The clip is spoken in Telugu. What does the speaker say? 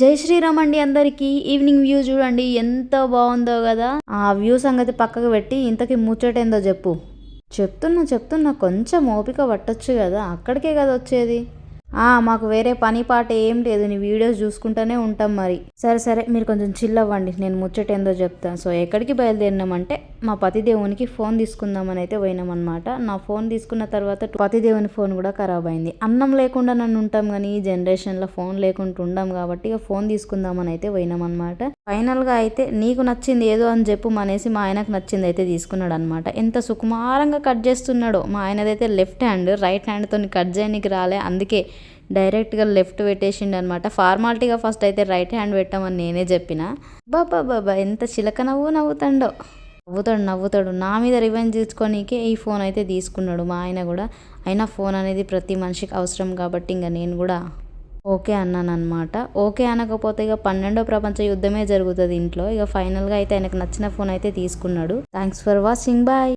జై శ్రీరామ్ అండి అందరికీ. ఈవినింగ్ వ్యూ చూడండి ఎంత బాగుందో కదా. ఆ వ్యూ సంగతి పక్కకు పెట్టి ఇంతకి ముచ్చటేందో చెప్పు. చెప్తున్నా చెప్తున్నా కొంచెం ఓపిక పట్టొచ్చు కదా అక్కడికే కదా వచ్చేది. ఆ మాకు వేరే పని పాట ఏం లేదు నీ వీడియోస్ చూసుకుంటూనే ఉంటాం మరి. సరే సరే మీరు కొంచెం చిల్ అవ్వండి నేను ముచ్చటేందో చెప్తాను సో ఎక్కడికి బయలుదేరినామంటే మా పతిదేవునికి ఫోన్ తీసుకుందామని అయితే పోయినామన్నమాట. నా ఫోన్ తీసుకున్న తర్వాత పతిదేవుని ఫోన్ కూడా ఖరాబ్ అయింది. అన్నం లేకుండా నన్ను ఉంటాం కానీ ఈ జనరేషన్లో ఫోన్ లేకుండా ఉండం కాబట్టి ఇక ఫోన్ తీసుకుందామని అయితే పోయినామన్నమాట. ఫైనల్గా అయితే నీకు నచ్చింది ఏదో అని చెప్పు మనేసి మా ఆయనకు నచ్చింది అయితే తీసుకున్నాడు అనమాట ఎంత సుకుమారంగా కట్ చేస్తున్నాడో. మా ఆయనదైతే లెఫ్ట్ హ్యాండ్ రైట్ హ్యాండ్తో కట్ చేయడానికి రాలే. అందుకే డైరెక్ట్గా లెఫ్ట్ పెట్టేసిండు అనమాట ఫార్మాలిటీగా ఫస్ట్ అయితే రైట్ హ్యాండ్ పెట్టామని నేనే చెప్పిన. బాబా బాబా ఎంత చిలక నవ్వు నవ్వుతాండో. నవ్వుతాడు నవ్వుతాడు. నా మీద రివెంజ్ తీసుకోనీకే ఈ ఫోన్ అయితే తీసుకున్నాడు మా ఆయన కూడా. అయినా ఫోన్ అనేది ప్రతి మనిషికి అవసరం కాబట్టి ఇంకా నేను కూడా ఓకే అన్నాను అనమాట ఓకే అనకపోతే ఇక పన్నెండో ప్రపంచ యుద్ధమే జరుగుతుంది ఇంట్లో. ఇక ఫైనల్గా అయితే ఆయనకు నచ్చిన ఫోన్ అయితే తీసుకున్నాడు. Thanks for watching bye